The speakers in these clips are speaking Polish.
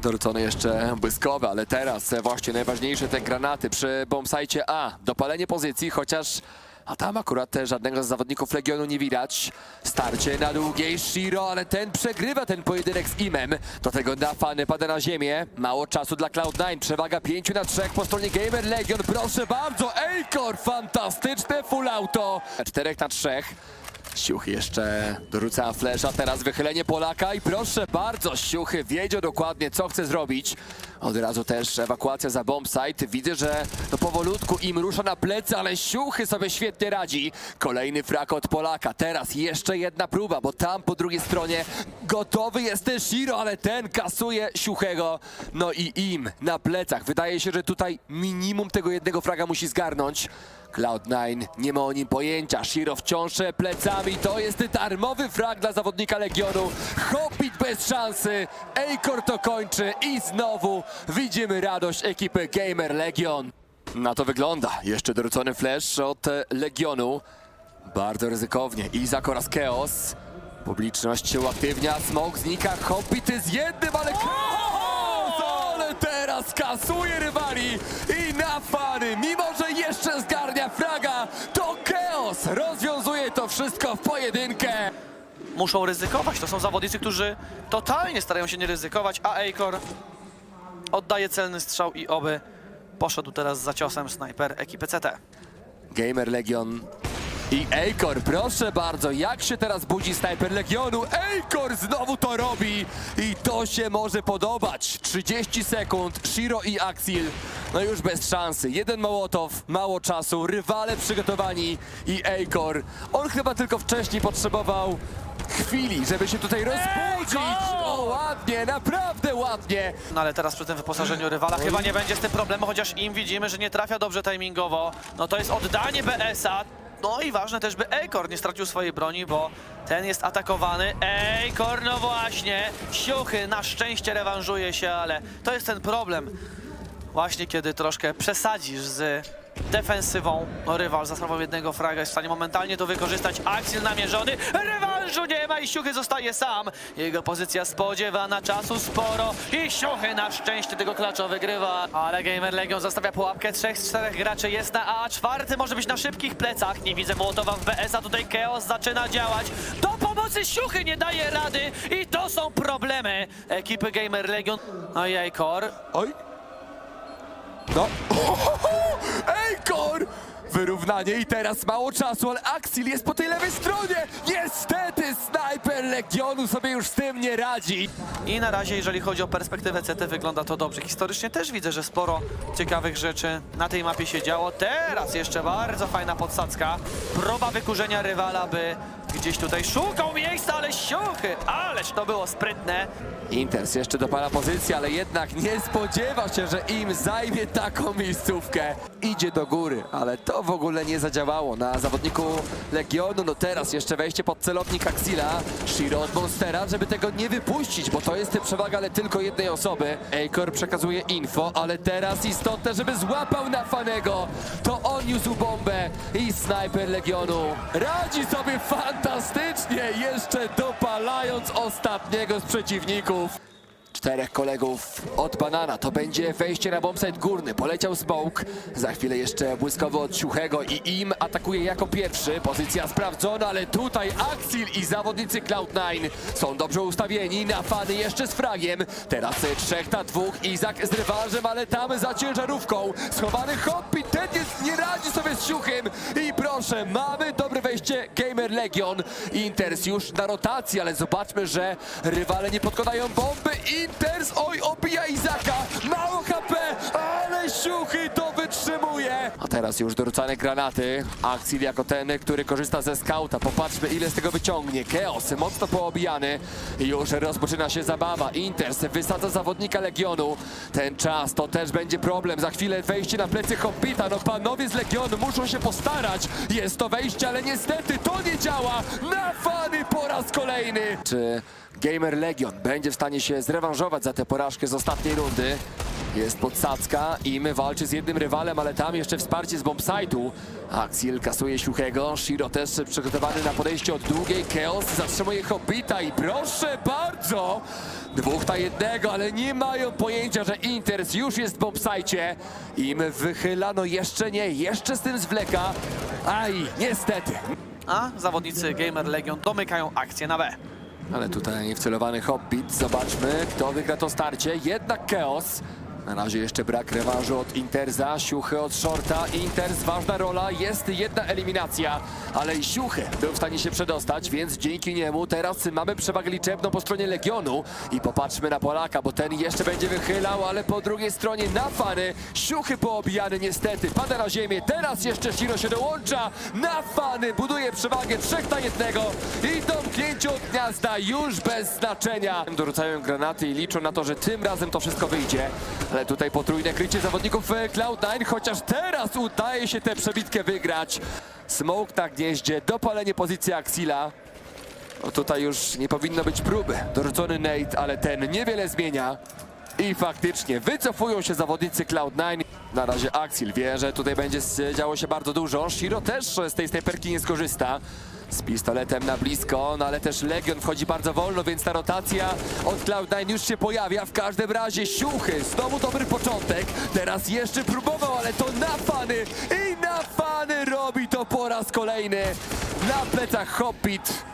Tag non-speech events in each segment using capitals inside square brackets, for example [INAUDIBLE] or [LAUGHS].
Dorzucone jeszcze błyskowe, ale teraz właśnie najważniejsze te granaty przy bombsite A. Dopalenie pozycji, chociaż a tam akurat żadnego z zawodników Legionu nie widać. Starcie na długiej Shiro, ale ten przegrywa ten pojedynek z Imem. Do tego Nafany pada na ziemię. Mało czasu dla Cloud9. Przewaga 5 na 3 po stronie Gamer Legion. Proszę bardzo, Ejkor, fantastyczne full auto. 4 na 3. Siuchy jeszcze dorzuca flesza, teraz wychylenie Polaka i proszę bardzo, Siuchy wiedział dokładnie co chce zrobić. Od razu też ewakuacja za bombsite. Widzę, że to powolutku im rusza na plecy, ale Siuchy sobie świetnie radzi. Kolejny frak od Polaka. Teraz jeszcze jedna próba, bo tam po drugiej stronie gotowy jest też Shiro, ale ten kasuje Siuchego. No i im na plecach. Wydaje się, że tutaj minimum tego jednego fraga musi zgarnąć. Cloud9 nie ma o nim pojęcia. Shiro wciąż plecami. To jest darmowy frag dla zawodnika Legionu. Hobbit bez szansy. Ejkor to kończy i znowu widzimy radość ekipy Gamer Legion. Na to wygląda. Jeszcze dorzucony flash od Legionu. Bardzo ryzykownie. Izak oraz Chaos. Publiczność się uaktywnia. Smoke znika. Hobbit z jednym, ale Chaos! Ale teraz kasuje rywali i na fany, jeszcze zgarnia fraga, to Chaos rozwiązuje to wszystko w pojedynkę. muszą ryzykować. To są zawodnicy, którzy totalnie starają się nie ryzykować, a Akor oddaje celny strzał i oby poszedł teraz za ciosem snajper ekipy CT. Gamer Legion i Ejkor, proszę bardzo, jak się teraz budzi snajper Legionu? Ejkor znowu to robi i to się może podobać. 30 sekund, Shiro i Axil, no już bez szansy. Jeden Mołotow, mało czasu, rywale przygotowani i Ejkor. On chyba tylko wcześniej potrzebował chwili, żeby się tutaj rozbudzić. O, ładnie, naprawdę ładnie. No ale teraz przy tym wyposażeniu rywala chyba nie będzie z tym problemu, chociaż im widzimy, że nie trafia dobrze timingowo. No to jest oddanie BS-a. No i ważne też, by Akor nie stracił swojej broni, bo ten jest atakowany. Akor, no właśnie, siuchy, na szczęście rewanżuje się, ale to jest ten problem. Właśnie kiedy troszkę przesadzisz z defensywą, no rywal za sprawą jednego fraga jest w stanie momentalnie to wykorzystać. Axel namierzony, rewanżu nie ma i Siuchy zostaje sam. Jego pozycja spodziewana, czasu sporo i Siuchy na szczęście tego klacza wygrywa. Ale Gamer Legion zostawia pułapkę, trzech z czterech graczy jest na A, czwarty może być na szybkich plecach. Nie widzę Mołotowa w BS, a tutaj Chaos zaczyna działać. Do pomocy Siuchy nie daje rady i to są problemy ekipy Gamer Legion. No i Ejkor, Oj. No. [LAUGHS] Ejkor! Wyrównanie i teraz mało czasu, ale Axil jest po tej lewej stronie. Niestety snajper Legionu sobie już z tym nie radzi. I na razie, jeżeli chodzi o perspektywę CT, wygląda to dobrze. Historycznie też widzę, że sporo ciekawych rzeczy na tej mapie się działo. Teraz jeszcze bardzo fajna podsadzka. Próba wykurzenia rywala, by gdzieś tutaj szukał miejsca, ale siuchy! Ależ to było sprytne. Inters jeszcze dopala pozycję, ale jednak nie spodziewa się, że im zajmie taką miejscówkę. Idzie do góry, ale to w ogóle nie zadziałało na zawodniku Legionu. No teraz jeszcze wejście pod celownik Axila. Shiro od Monstera, żeby tego nie wypuścić, bo to jest przewaga, ale tylko jednej osoby. Ejkor przekazuje info, ale teraz istotne, żeby złapał na Fanego. To on niósł bombę i snajper Legionu radzi sobie fantastycznie, jeszcze dopalając ostatniego z przeciwników. Czterech kolegów od Banana. To będzie wejście na bombsite górny. Poleciał Smoke. Za chwilę jeszcze błyskowy od Ciuchego i im atakuje jako pierwszy. Pozycja sprawdzona, ale tutaj Axil i zawodnicy Cloud9 są dobrze ustawieni. Na fany jeszcze z fragiem. Teraz trzech na dwóch. Izak z rewanżem, ale tam za ciężarówką. Schowany Hobbit. Ten jest, nie radzi sobie z Ciuchem. I proszę, mamy dobre wejście Gamer Legion. Inters już na rotacji, ale zobaczmy, że rywale nie podkładają bomby. Inters, oj, obija Izaka. Mało HP, ale Siuchy to wytrzymuje. A teraz już dorzucane granaty. Axil jako ten, który korzysta ze skauta. Popatrzmy, ile z tego wyciągnie. Chaos mocno poobijany. Już rozpoczyna się zabawa. Inters wysadza zawodnika Legionu. Ten czas to też będzie problem. Za chwilę wejście na plecy Hobbita. No panowie z Legionu muszą się postarać. Jest to wejście, ale niestety to nie działa. Na fany po raz kolejny. Czy Gamer Legion będzie w stanie się zrewanżować za tę porażkę z ostatniej rundy? Jest podsadzka, Im walczy z jednym rywalem, ale tam jeszcze wsparcie z bombsite'u. Axel kasuje Siuchego, Shiro też przygotowany na podejście od długiej, Chaos zatrzymuje Hobbita i proszę bardzo! Dwóch na jednego, ale nie mają pojęcia, że Inters już jest w bombsite. Im wychyla, no jeszcze nie, jeszcze z tym zwleka. Aj, niestety. A zawodnicy Gamer Legion domykają akcję na B. Ale tutaj wcelowany Hobbit. Zobaczmy, kto wygra to starcie. Jednak Chaos. Na razie jeszcze brak rewanżu od Interza, Siuchy od Shorta. Inters, ważna rola, jest jedna eliminacja, ale Siuchy był w stanie się przedostać, więc dzięki niemu teraz mamy przewagę liczebną po stronie Legionu. I popatrzmy na Polaka, bo ten jeszcze będzie wychylał, ale po drugiej stronie na fany. Siuchy poobijany niestety, pada na ziemię. Teraz jeszcze Shiro się dołącza. Na fany buduje przewagę trzech na jednego i domknięcie od gniazda już bez znaczenia. Dorzucają granaty i liczą na to, że tym razem to wszystko wyjdzie. Ale tutaj potrójne krycie zawodników e, Cloud9, chociaż teraz udaje się tę przebitkę wygrać. Smoke na gnieździe, dopalenie pozycji Axila. No tutaj już nie powinno być próby. Dorzucony Nate, ale ten niewiele zmienia. I faktycznie wycofują się zawodnicy Cloud9. Na razie Axil wie, że tutaj będzie działo się bardzo dużo. Shiro też z tej snajperki nie skorzysta. Z pistoletem na blisko, no ale też Legion wchodzi bardzo wolno, więc ta rotacja od Cloud9 już się pojawia. W każdym razie siuchy, znowu dobry początek. Teraz jeszcze próbował, ale to na fany i na fany robi to po raz kolejny. Na plecach Hobbit.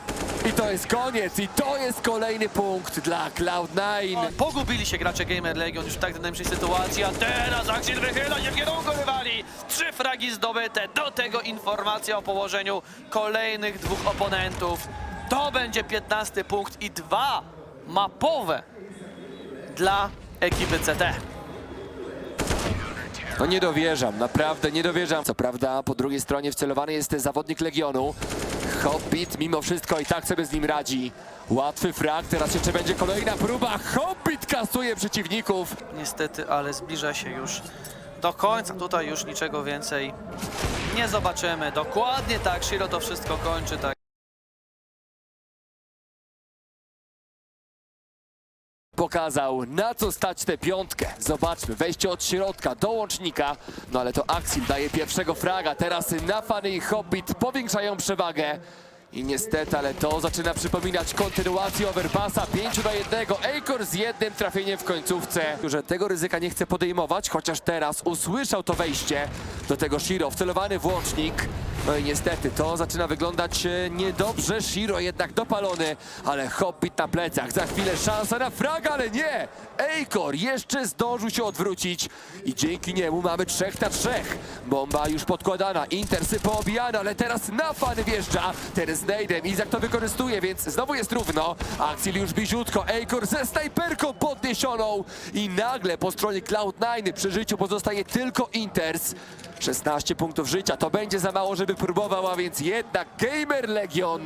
I to jest koniec i to jest kolejny punkt dla Cloud9. Pogubili się gracze Gamer Legion już w tak dynamicznej sytuacji, a teraz Axel wychyla się w kierunku rywali. Trzy fragi zdobyte, do tego informacja o położeniu kolejnych dwóch oponentów. To będzie 15 punkt i dwa mapowe dla ekipy CT. No nie dowierzam, naprawdę nie dowierzam. Co prawda po drugiej stronie wcelowany jest zawodnik Legionu. Hobbit mimo wszystko i tak sobie z nim radzi. Łatwy frag, teraz jeszcze będzie kolejna próba. Hobbit kasuje przeciwników. Niestety, ale zbliża się już do końca. Tutaj już niczego więcej nie zobaczymy. Dokładnie tak, Shiro to wszystko kończy. Tak. Pokazał na co stać tę piątkę. Zobaczmy, wejście od środka do łącznika. No ale to Axil daje pierwszego fraga. Teraz Nafany i Hobbit powiększają przewagę. I niestety, ale to zaczyna przypominać kontynuację Overpassa 5 na 1. Akor z jednym trafieniem w końcówce. Że tego ryzyka nie chce podejmować, chociaż teraz usłyszał to wejście do tego Shiro, wcelowany włącznik. No i niestety, to zaczyna wyglądać e, niedobrze. Shiro jednak dopalony, ale Hobbit na plecach. Za chwilę szansa na fraga, ale nie! Akor jeszcze zdążył się odwrócić i dzięki niemu mamy trzech na trzech. Bomba już podkładana, Intersy poobijane, ale teraz na fany wjeżdża. Teraz Nade'em, Izak to wykorzystuje, więc znowu jest równo. Axel już bliziutko, Akor ze snajperką podniesioną i nagle po stronie Cloud9 przy życiu pozostaje tylko Inters. 16 punktów życia, to będzie za mało, żeby próbował, a więc jednak Gamer Legion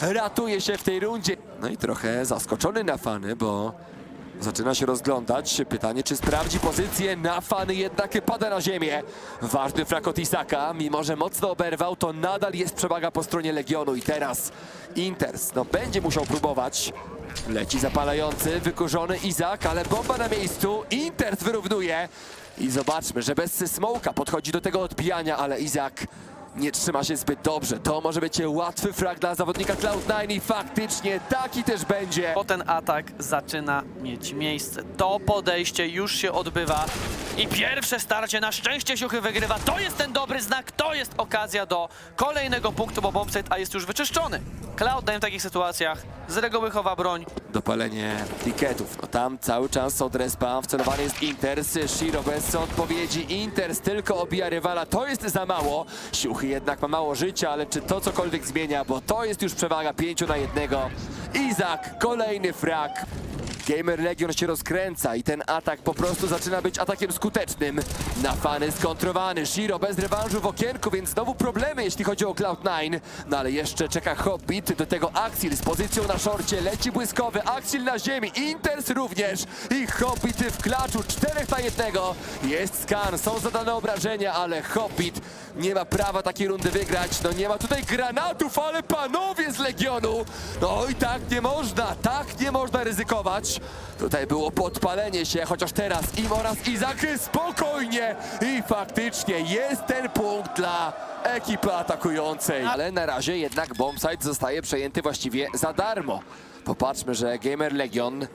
ratuje się w tej rundzie. No i trochę zaskoczony na fany, bo zaczyna się rozglądać. Pytanie, czy sprawdzi pozycję na fany, jednak pada na ziemię. Ważny frak od Isaka, mimo że mocno oberwał, to nadal jest przewaga po stronie Legionu i teraz Inters, no będzie musiał próbować. Leci zapalający, wykurzony Izak, ale bomba na miejscu. Inters wyrównuje. I zobaczmy, że bez smoka podchodzi do tego odbijania, ale Izak nie trzyma się zbyt dobrze. To może być łatwy frag dla zawodnika Cloud9 i faktycznie taki też będzie. Bo ten atak zaczyna mieć miejsce. To podejście już się odbywa. I pierwsze starcie na szczęście Siuchy wygrywa. To jest ten dobry znak, to jest okazja do kolejnego punktu, bo bombset a jest już wyczyszczony. Cloud9 w takich sytuacjach z reguły chowa broń. Dopalenie tiketów. No tam cały czas od respa wcelowany jest Inters. Shiro bez odpowiedzi. Inters tylko obija rywala. To jest za mało. Siuchy jednak ma mało życia, ale czy to cokolwiek zmienia? Bo to jest już przewaga 5 na jednego. Izak, kolejny frag. Gamer Legion się rozkręca i ten atak po prostu zaczyna być atakiem skutecznym. Na fany skontrowany, Shiro bez rewanżu w okienku, więc znowu problemy jeśli chodzi o Cloud9. No ale jeszcze czeka Hobbit, do tego Axil z pozycją na szorcie, leci błyskowy, Axil na ziemi, Inters również i Hobbit w klaczu, czterech na jednego. Jest skan, są zadane obrażenia, ale Hobbit nie ma prawa takiej rundy wygrać. No nie ma tutaj granatów, ale panowie z Legionu! No i tak nie można, tak nie można ryzykować. Tutaj było podpalenie się, chociaż teraz im oraz Izak spokojnie i faktycznie jest ten punkt dla ekipy atakującej. Ale na razie jednak bombsite zostaje przejęty właściwie za darmo. Popatrzmy, że Gamer Legion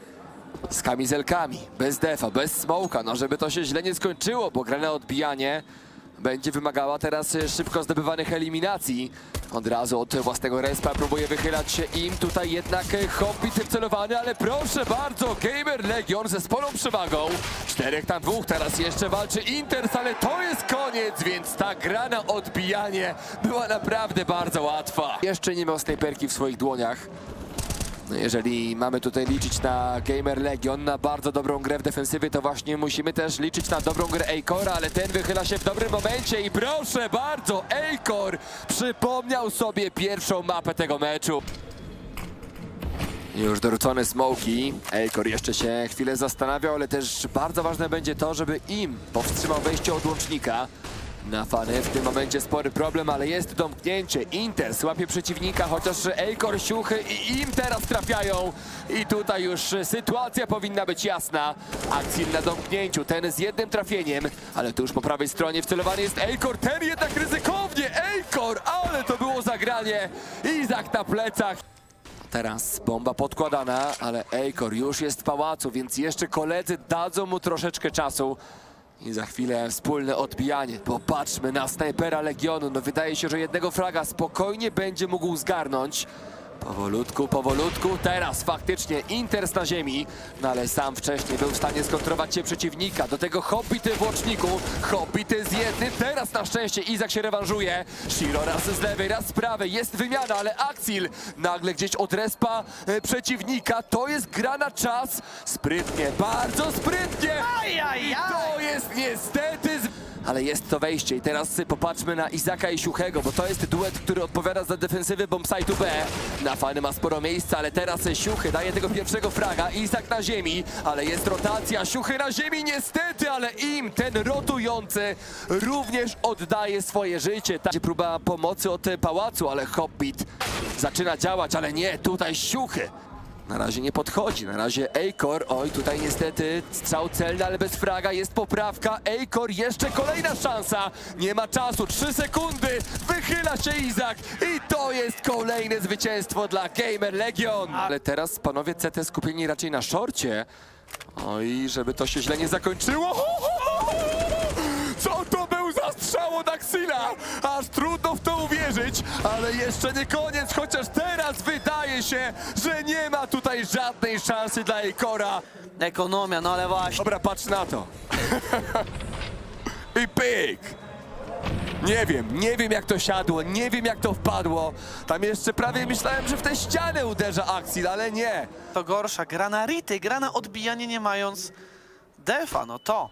z kamizelkami, bez defa, bez smoka, no żeby to się źle nie skończyło, bo gra odbijanie będzie wymagała teraz e, szybko zdobywanych eliminacji. Od razu od własnego respa próbuje wychylać się im, tutaj jednak e, Hobbit wcelowany, ale proszę bardzo, Gamer Legion ze sporą przewagą. Czterech tam dwóch, teraz jeszcze walczy Inters, ale to jest koniec, więc ta gra na odbijanie była naprawdę bardzo łatwa. Jeszcze nie miał snajperki w swoich dłoniach. Jeżeli mamy tutaj liczyć na Gamer Legion, na bardzo dobrą grę w defensywie, to właśnie musimy też liczyć na dobrą grę Akora, ale ten wychyla się w dobrym momencie i proszę bardzo, Akor przypomniał sobie pierwszą mapę tego meczu. Już dorzucone smoki. Akor jeszcze się chwilę zastanawiał, ale też bardzo ważne będzie to, żeby im powstrzymał wejście od łącznika. Na fany w tym momencie spory problem, ale jest domknięcie. Inter słapie przeciwnika, chociaż Akor, Siuchy i im teraz trafiają. I tutaj już sytuacja powinna być jasna. Akcil na domknięciu, ten z jednym trafieniem, ale tu już po prawej stronie wcelowany jest Akor, ten jednak ryzykownie. Akor, ale to było zagranie. Izak na plecach. Teraz bomba podkładana, ale Akor już jest w pałacu, więc jeszcze koledzy dadzą mu troszeczkę czasu. I za chwilę wspólne odbijanie. Popatrzmy na snajpera Legionu. No wydaje się, że jednego fraga spokojnie będzie mógł zgarnąć. Powolutku, powolutku. Teraz faktycznie Inters na ziemi. No ale sam wcześniej był w stanie skontrować się przeciwnika. Do tego Hobbity w łączniku. Hobbity z jednym. Teraz na szczęście Izak się rewanżuje. Shiro raz z lewej, raz z prawej. Jest wymiana, ale Axil nagle gdzieś od respa e, przeciwnika. To jest gra na czas. Sprytnie, bardzo sprytnie. Ajajaj! To jest niestety... Z... Ale jest to wejście i teraz popatrzmy na Izaka i Siuchego, bo to jest duet, który odpowiada za defensywę bombsite'u B. Na fany ma sporo miejsca, ale teraz Siuchy daje tego pierwszego fraga. Izak na ziemi, ale jest rotacja. Siuchy na ziemi niestety, ale im ten rotujący również oddaje swoje życie. Ta próba pomocy od pałacu, ale Hobbit zaczyna działać, ale nie, tutaj Siuchy. Na razie nie podchodzi, na razie Akor, oj tutaj niestety strzał celny, ale bez fraga, jest poprawka, Akor, jeszcze kolejna szansa, nie ma czasu, trzy sekundy, wychyla się Izak i to jest kolejne zwycięstwo dla Gamer Legion. Ale teraz panowie CT skupieni raczej na szorcie, oj, żeby to się źle nie zakończyło. To był za strzał od Axila? Aż trudno w to uwierzyć, ale jeszcze nie koniec, chociaż teraz wydaje się, że nie ma tutaj żadnej szansy dla Akora. Ekonomia, no ale właśnie. Dobra, patrz na to. I pyk. Nie wiem, nie wiem jak to siadło, nie wiem jak to wpadło. Tam jeszcze prawie myślałem, że w tę ścianę uderza Axil, ale nie. To gorsza. Gra na rity, gra na odbijanie nie mając defa, no to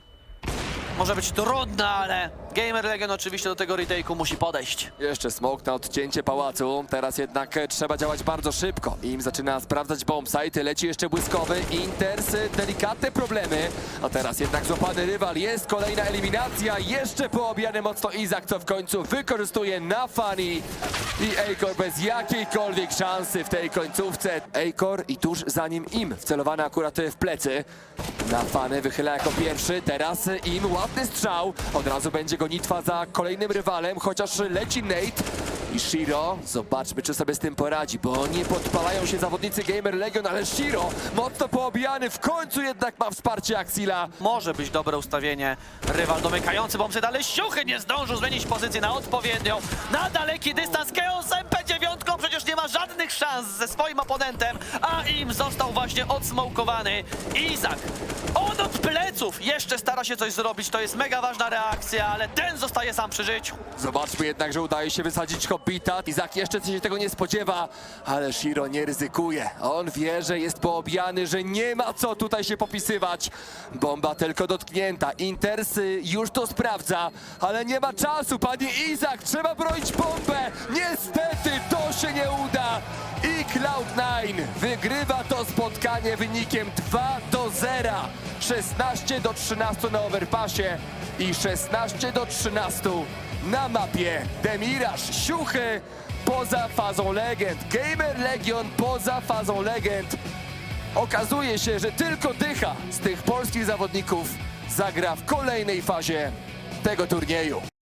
może być trudne, ale Gamer Legion oczywiście do tego retake'u musi podejść. Jeszcze smok na odcięcie pałacu. Teraz jednak e, trzeba działać bardzo szybko. Im zaczyna sprawdzać bombsite. Leci jeszcze błyskowy. Inters, delikatne problemy. A teraz jednak złapany rywal. Jest kolejna eliminacja. Jeszcze poobijany mocno Izak, co w końcu wykorzystuje na Funny. I Akor bez jakiejkolwiek szansy w tej końcówce. Akor i tuż za nim im. Wcelowany akurat w plecy. Na Fany wychyla jako pierwszy. Teraz im ładny strzał. Od razu będzie gonitwa za kolejnym rywalem, chociaż leci Nate. I Shiro, zobaczmy czy sobie z tym poradzi, bo nie podpalają się zawodnicy Gamer Legion, ale Shiro mocno poobijany, w końcu jednak ma wsparcie Axila. Może być dobre ustawienie. Rywal domykający bombset, ale Siuchy nie zdążył zmienić pozycji na odpowiednią. Na daleki dystans Chaos MP9 przecież nie ma żadnych szans ze swoim oponentem, a im został właśnie odsmokowany. Izak, on od pleców jeszcze stara się coś zrobić, to jest mega ważna reakcja, ale ten zostaje sam przy życiu. Zobaczmy jednak, że udaje się wysadzić Hobbita. Izak jeszcze się tego nie spodziewa, ale Shiro nie ryzykuje. On wie, że jest poobijany, że nie ma co tutaj się popisywać. Bomba tylko dotknięta. Inters y, już to sprawdza, ale nie ma czasu, panie Izak. Trzeba bronić bombę. Niestety to się nie uda. I Cloud9 wygrywa to spotkanie wynikiem 2 do 0. 16 do 13 na overpassie i 16 do 13 na mapie Demiraż Siuchy poza fazą legend. Gamer Legion poza fazą legend. okazuje się, że tylko dycha z tych polskich zawodników zagra w kolejnej fazie tego turnieju.